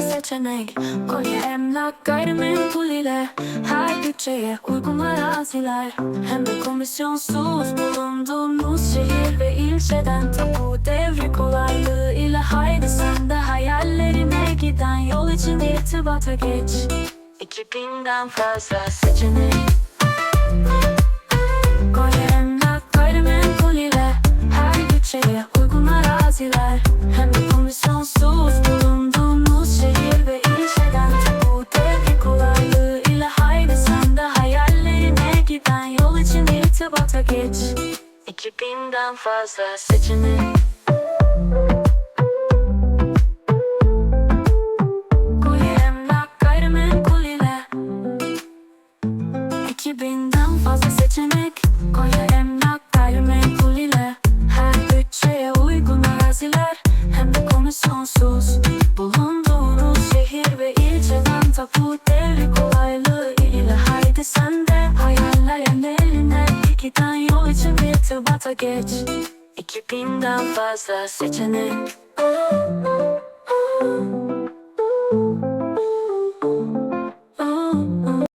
seçenek. Kolye emlak gayrimenkul ile Her bütçeye uygun araziler. Hem de komisyonsuz bulunduğumuz şehir ve ilçeden Tapu devri kolaylığı ile Haydi sen de hayallerine giden yol için irtibata geç. 2000'den fazla seçenek. Kolye emlak gayrimenkul ile Her bütçeye uygun araziler irtibata geç. 2000'den fazla seçenek 2000'den fazla seçenek Konya emlak gayrimenkul ile Her bütçeye uygun araziler. Hem de komisyonsuz Bulunduğunuz irtibata geç. 2000'den fazla seçenek